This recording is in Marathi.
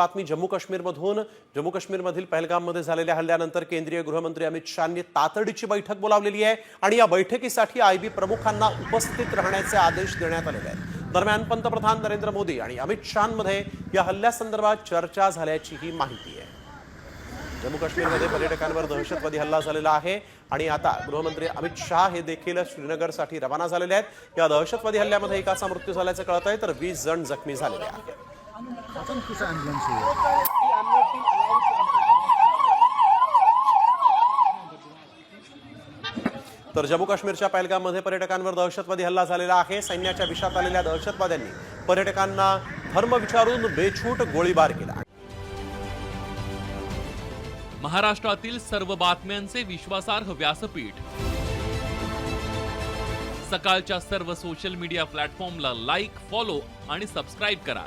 बातमी जम्मू काश्मीरमधून. जम्मू काश्मीरमधील पहलगाममध्ये झालेल्या हल्ल्यानंतर केंद्रीय गृहमंत्री अमित शहानी तातडीची बैठक बोलावलेली आहे आणि या बैठकीसाठी आयबी प्रमुखांना उपस्थित राहण्याचे आदेश देण्यात आलेले आहेत. दरम्यान पंतप्रधान नरेंद्र मोदी आणि अमित शहामध्ये या हल्ल्यासंदर्भात चर्चा झाल्याचीही माहिती आहे. जम्मू काश्मीरमध्ये पर्यटकांवर दहशतवादी हल्ला झालेला आहे आणि आता गृहमंत्री अमित शहा हे देखील श्रीनगरसाठी रवाना झालेले आहेत. या दहशतवादी हल्ल्यामध्ये एकाचा मृत्यू झाल्याचं कळत आहे तर वीस जण जखमी झालेले आहेत. तर जम्मू काश्मीरच्या पहलगाममध्ये पर्यटकांवर दहशतवादी हल्ला झालेला आहे. सैन्याच्या विषात आलेल्या दहशतवाद्यांनी पर्यटकांना धर्म विचारून बेछूट गोळीबार केला. महाराष्ट्रातील सर्व बातम्यांचे विश्वासार्ह व्यासपीठ. सकाळच्या सर्व सोशल मीडिया प्लॅटफॉर्मला लाईक फॉलो आणि सबस्क्राईब करा.